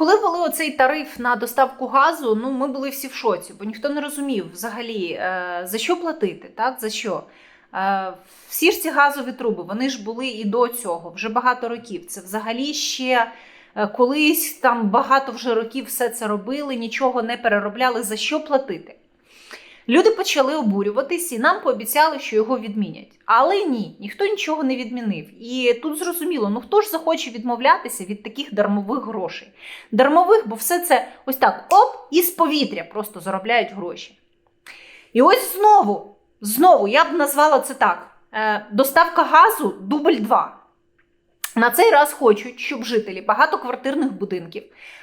Коли ввели оцей тариф на доставку газу, ну ми були всі в шоці, бо ніхто не розумів взагалі е, за що платити, так за що. Е, Всі ж ці газові труби, вони ж були і до цього, вже багато років. Це взагалі ще е, колись там багато вже років все це робили, нічого не переробляли. За що платити? Люди почали обурюватись і нам пообіцяли, що його відмінять. Але ні, ніхто нічого не відмінив. І тут зрозуміло, ну хто ж захоче відмовлятися від таких дармових грошей? Дармових, бо все це ось так оп, і з повітря просто заробляють гроші. І ось знову, знову я б назвала це так: е, доставка газу дубль 2. На цей раз хочуть, щоб жителі багатоквартирних будинків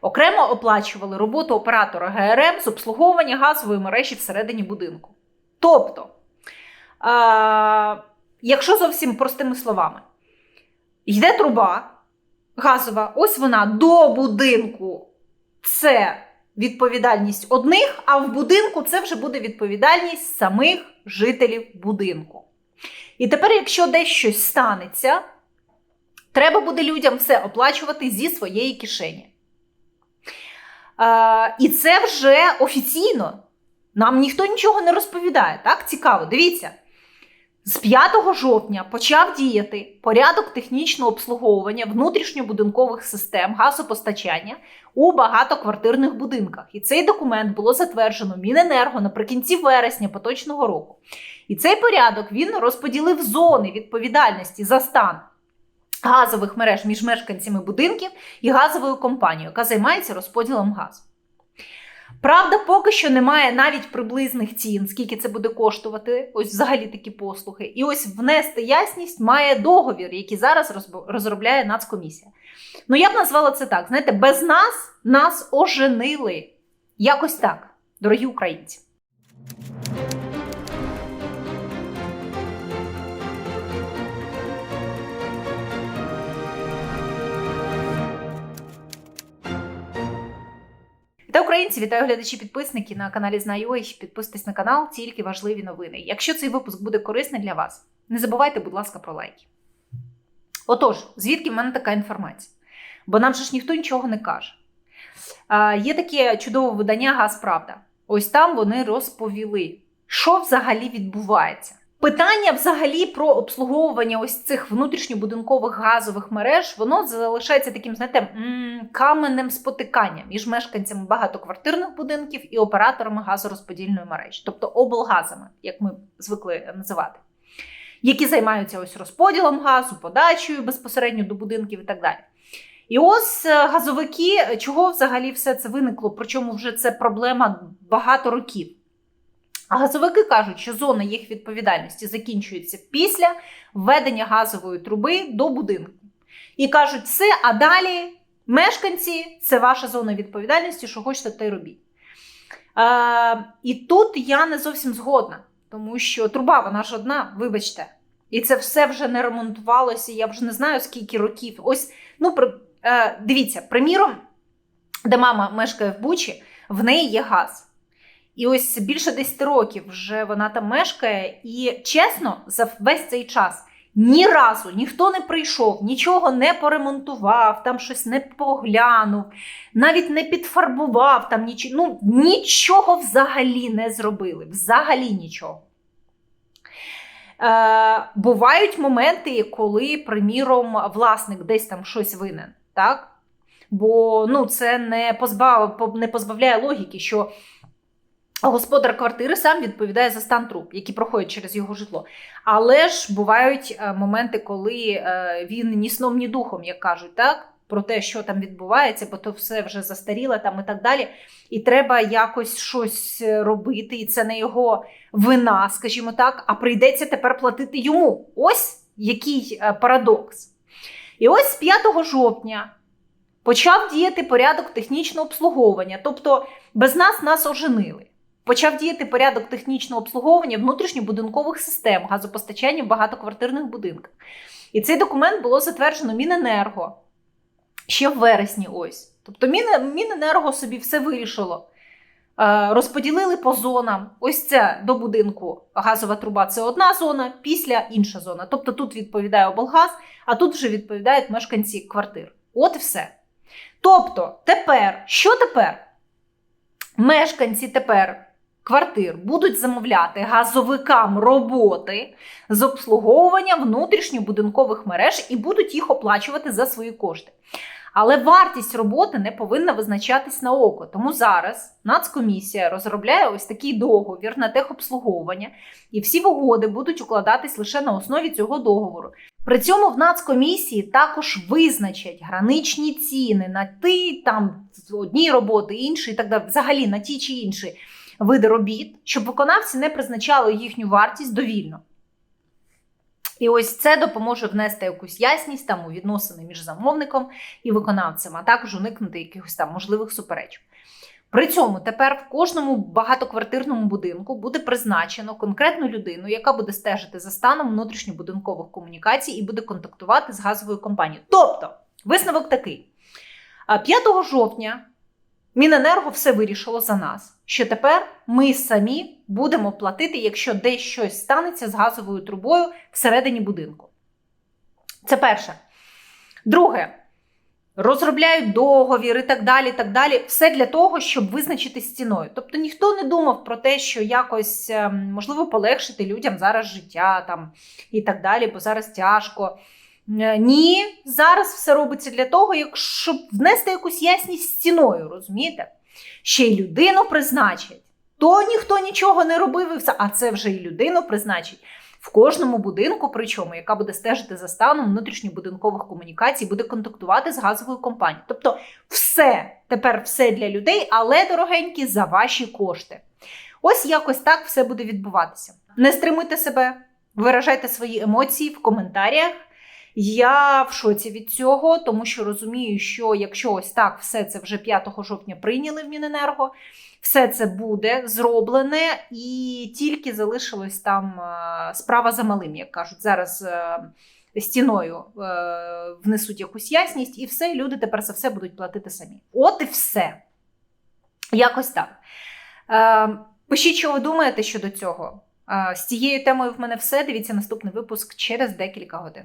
окремо оплачували роботу оператора ГРМ з обслуговування газової мережі всередині будинку. Тобто, е, якщо зовсім простими словами, йде труба газова, ось вона до будинку це відповідальність одних, а в будинку це вже буде відповідальність самих жителів будинку. І тепер, якщо десь щось станеться, треба буде людям все оплачувати зі своєї кишені. Е, і це вже офіційно. Нам ніхто нічого не розповідає. Так, цікаво. Дивіться. З 5 жовтня почав діяти порядок технічного обслуговування внутрішньобудинкових систем газопостачання у багатоквартирних будинках. І цей документ було затверджено Міненерго наприкінці вересня поточного року. І цей порядок він розподілив зони відповідальності за стан газових мереж між мешканцями будинків і газовою компанією, яка займається розподілом газу. Правда, поки що немає навіть приблизних цін, скільки це буде коштувати, ось взагалі такі послуги. І ось внести ясність має договір, який зараз розробляє Нацкомісія. Ну, я б назвала це так: знаєте, без нас нас оженили. Якось так, дорогі українці. Українці, вітаю глядачі підписники на каналі Знаю.ua. Підписуйтесь на канал, тільки важливі новини. Якщо цей випуск буде корисний для вас, не забувайте, будь ласка, про лайки. Отож, звідки в мене така інформація? Бо нам же ж ніхто нічого не каже. А, є таке чудове видання Газправда. Ось там вони розповіли, що взагалі відбувається. Питання взагалі про обслуговування ось цих внутрішньобудинкових газових мереж, воно залишається таким, знаєте, каменем спотикання між мешканцями багатоквартирних будинків і операторами газорозподільної мережі, тобто облгазами, як ми звикли називати, які займаються ось розподілом газу, подачею безпосередньо до будинків і так далі. І ось е, газовики, чого взагалі все це виникло, причому вже це проблема багато років. Газовики кажуть, що зона їх відповідальності закінчується після введення газової труби до будинку. І кажуть, все, а далі мешканці це ваша зона відповідальності, що хочете, те й робіть. Е, і тут я не зовсім згодна, тому що труба, вона ж одна, вибачте. І це все вже не ремонтувалося, я вже не знаю скільки років. Ось, ну, е, дивіться, приміром, де мама мешкає в Бучі, в неї є газ. І ось більше 10 років вже вона там мешкає, і чесно, за весь цей час ні разу ніхто не прийшов, нічого не поремонтував, там щось не поглянув, навіть не підфарбував, там ніч... ну, нічого взагалі не зробили. Взагалі нічого. Е, бувають моменти, коли, приміром, власник десь там щось винен. Так? Бо ну, це не, позбав... не позбавляє логіки, що господар квартири сам відповідає за стан труб, які проходять через його житло. Але ж бувають е, моменти, коли е, він ні сном, ні духом, як кажуть, так? Про те, що там відбувається, бо то все вже застаріло там і так далі. І треба якось щось е, робити, і це не його вина, скажімо так, а прийдеться тепер платити йому. Ось який парадокс. І ось з 5 жовтня почав діяти порядок технічного обслуговування, тобто без нас нас оженили. Почав діяти порядок технічного обслуговування внутрішньобудинкових систем газопостачання в багатоквартирних будинках. І цей документ було затверджено Міненерго ще в вересні. Ось. Тобто Мін- Міненерго собі все вирішило. Е, Розподілили по зонам. Ось це до будинку газова труба це одна зона, після інша зона. Тобто тут відповідає облгаз, а тут вже відповідають мешканці квартир. От і все. Тобто, тепер, що тепер? Мешканці тепер квартир будуть замовляти газовикам роботи з обслуговування внутрішньобудинкових мереж і будуть їх оплачувати за свої кошти. Але вартість роботи не повинна визначатись на око. Тому зараз Нацкомісія розробляє ось такий договір на техобслуговування, і всі угоди будуть укладатись лише на основі цього договору. При цьому в Нацкомісії також визначать граничні ціни на ті там одні роботи, інші і так далі, взагалі на ті чи інші види робіт, щоб виконавці не призначали їхню вартість довільно. І ось це допоможе внести якусь ясність там у відносини між замовником і виконавцем, а також уникнути якихось там можливих суперечок. При цьому тепер в кожному багатоквартирному будинку буде призначено конкретну людину, яка буде стежити за станом внутрішньобудинкових комунікацій і буде контактувати з газовою компанією. Тобто, висновок такий: 5 жовтня Міненерго все вирішило за нас, що тепер ми самі будемо платити, якщо десь щось станеться з газовою трубою всередині будинку. Це перше. Друге, розробляють договір і так далі. так далі. Все для того, щоб визначити стіною. Тобто ніхто не думав про те, що якось ем, можливо полегшити людям зараз життя там і так далі, бо зараз тяжко. Е, Ні, зараз все робиться для того, щоб внести якусь ясність стіною, розумієте? Ще й людину призначать. То ніхто нічого не робив, і все, а це вже і людину призначить. В кожному будинку, причому, яка буде стежити за станом внутрішньобудинкових комунікацій, буде контактувати з газовою компанією. Тобто, все тепер все для людей, але дорогенькі за ваші кошти. Ось якось так все буде відбуватися. Не стримуйте себе, виражайте свої емоції в коментарях. Я в шоці від цього, тому що розумію, що якщо ось так все це вже 5 жовтня прийняли в Міненерго, все це буде зроблене, і тільки залишилось там е, справа за малим, як кажуть. Зараз е, стіною е, внесуть якусь ясність, і все, і люди тепер за все будуть платити самі. От і все. Якось так. Е, Пишіть, що ви думаєте щодо цього. Е, З цією темою в мене все. Дивіться наступний випуск через декілька годин.